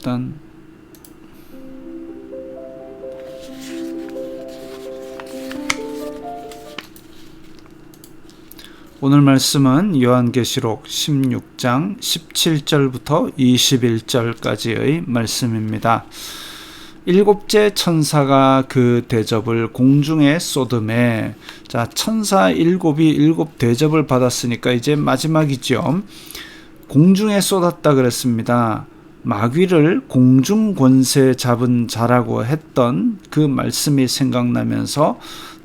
일단 오늘 말씀은 요한계시록 16장 17절부터 21절까지의 말씀입니다. 일곱째 천사가 그 대접을 공중에 쏟음에 자 천사 일곱이 일곱 대접을 받았으니까 이제 마지막이죠. 공중에 쏟았다 그랬습니다. 마귀를 공중 권세 잡은 자라고 했던 그 말씀이 생각나면서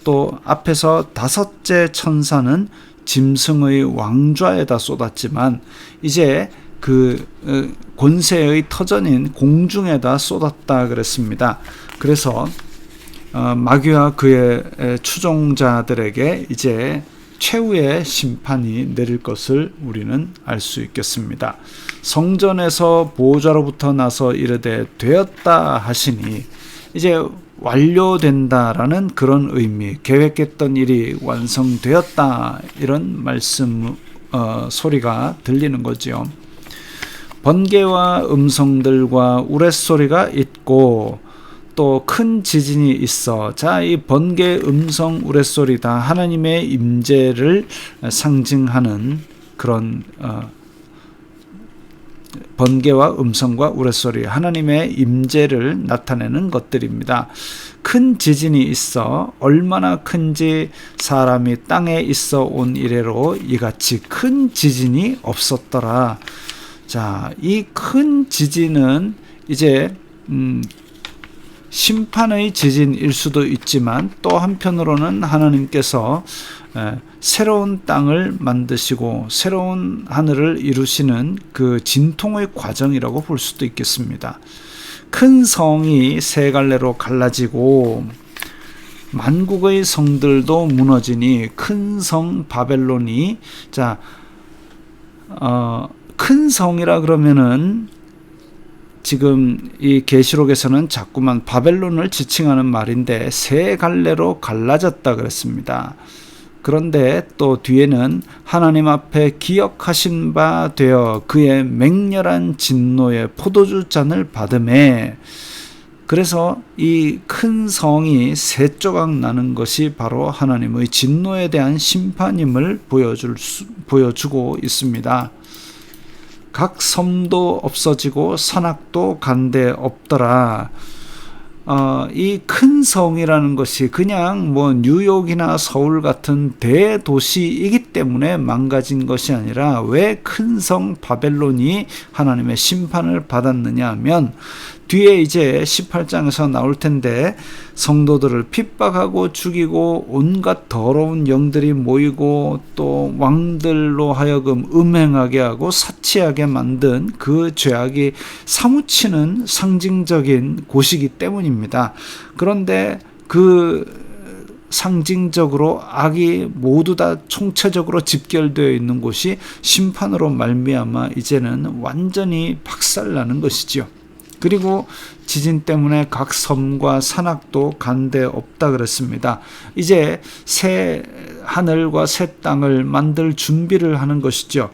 또 앞에서 다섯째 천사는 짐승의 왕좌에다 쏟았지만 이제 그 어, 권세의 터전인 공중에다 쏟았다 그랬습니다. 그래서 어, 마귀와 그의 추종자들에게 이제 최후의 심판이 내릴 것을 우리는 알 수 있겠습니다. 성전에서 보호자로부터 나서 이르되 되었다 하시니 이제 완료된다라는 그런 의미, 계획했던 일이 완성되었다 이런 말씀 어, 소리가 들리는 거지요. 번개와 음성들과 우레소리가 있고 또 큰 지진이 있어. 자, 이 번개, 음성, 우레소리 다 하나님의 임재를 상징하는 그런 어, 번개와 음성과 우레소리 하나님의 임재를 나타내는 것들입니다. 큰 지진이 있어 얼마나 큰지 사람이 땅에 있어 온 이래로 이같이 큰 지진이 없었더라. 자, 이 큰 지진은 이제 음, 심판의 지진일 수도 있지만 또 한편으로는 하나님께서 에, 새로운 땅을 만드시고 새로운 하늘을 이루시는 그 진통의 과정이라고 볼 수도 있겠습니다. 큰 성이 세 갈래로 갈라지고 만국의 성들도 무너지니 큰 성 바벨론이 자 어, 큰 성이라 그러면은 지금 이 계시록에서는 자꾸만 바벨론을 지칭하는 말인데 세 갈래로 갈라졌다 그랬습니다. 그런데 또 뒤에는 하나님 앞에 기억하신 바 되어 그의 맹렬한 진노의 포도주 잔을 받음에 그래서 이 큰 성이 세 조각 나는 것이 바로 하나님의 진노에 대한 심판임을 보여줄 수, 보여주고 있습니다. 각 섬도 없어지고 산악도 간데 없더라. 어, 이 큰 성이라는 것이 그냥 뭐 뉴욕이나 서울 같은 대도시이기 때문에 망가진 것이 아니라 왜 큰 성 바벨론이 하나님의 심판을 받았느냐 하면 뒤에 이제 18장에서 나올 텐데 성도들을 핍박하고 죽이고 온갖 더러운 영들이 모이고 또 왕들로 하여금 음행하게 하고 사치하게 만든 그 죄악이 사무치는 상징적인 곳이기 때문입니다. 그런데 그 상징적으로 악이 모두 다 총체적으로 집결되어 있는 곳이 심판으로 말미암아 이제는 완전히 박살나는 것이지요. 그리고 지진 때문에 각 섬과 산악도 간데 없다 그랬습니다. 이제 새 하늘과 새 땅을 만들 준비를 하는 것이죠.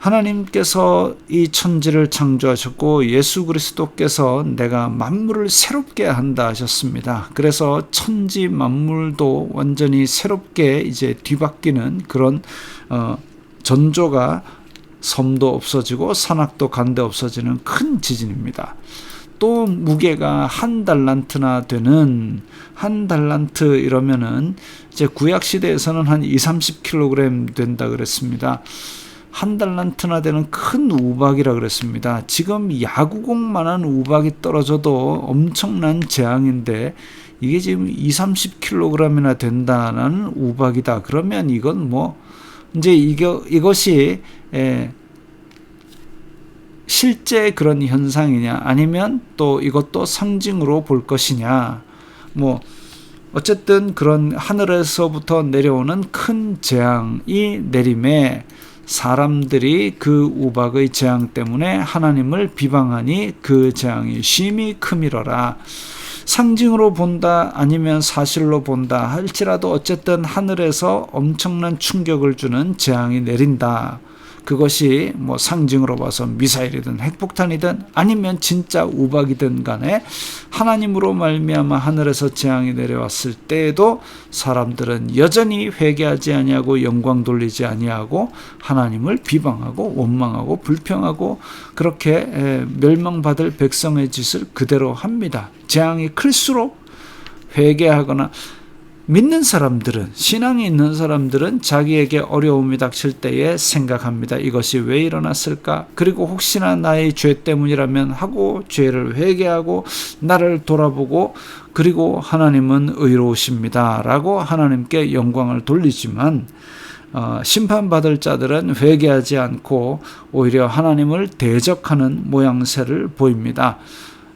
하나님께서 이 천지를 창조하셨고 예수 그리스도께서 내가 만물을 새롭게 한다 하셨습니다. 그래서 천지 만물도 완전히 새롭게 이제 뒤바뀌는 그런 어, 전조가 섬도 없어지고 산악도 간데 없어지는 큰 지진입니다. 또 무게가 한 달란트나 되는 한 달란트 이러면은 이제 구약 시대에서는 한 2, 30kg 된다 그랬습니다. 한 달란트나 되는 큰 우박이라 그랬습니다. 지금 야구공만한 우박이 떨어져도 엄청난 재앙인데 이게 지금 2, 30kg이나 된다는 우박이다. 그러면 이건 뭐 이제 이거 이것이 예, 실제 그런 현상이냐 아니면 또 이것도 상징으로 볼 것이냐 뭐 어쨌든 그런 하늘에서부터 내려오는 큰 재앙이 내림에 사람들이 그 우박의 재앙 때문에 하나님을 비방하니 그 재앙이 심히 크미러라. 상징으로 본다 아니면 사실로 본다 할지라도 어쨌든 하늘에서 엄청난 충격을 주는 재앙이 내린다. 그것이 뭐 상징으로 봐서 미사일이든 핵폭탄이든 아니면 진짜 우박이든 간에 하나님으로 말미암아 하늘에서 재앙이 내려왔을 때에도 사람들은 여전히 회개하지 아니하고 영광 돌리지 아니하고 하나님을 비방하고 원망하고 불평하고 그렇게 에, 멸망받을 백성의 짓을 그대로 합니다. 재앙이 클수록 회개하거나 믿는 사람들은 신앙이 있는 사람들은 자기에게 어려움이 닥칠 때에 생각합니다. 이것이 왜 일어났을까? 그리고 혹시나 나의 죄 때문이라면 하고 죄를 회개하고 나를 돌아보고 그리고 하나님은 의로우십니다라고 하나님께 영광을 돌리지만 어, 심판받을 자들은 회개하지 않고 오히려 하나님을 대적하는 모양새를 보입니다.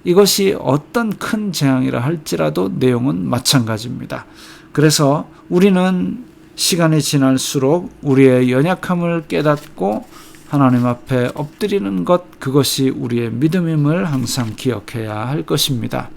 이것이 어떤 큰 재앙이라 할지라도 내용은 마찬가지입니다. 그래서 우리는 시간이 지날수록 우리의 연약함을 깨닫고 하나님 앞에 엎드리는 것, 그것이 우리의 믿음임을 항상 기억해야 할 것입니다.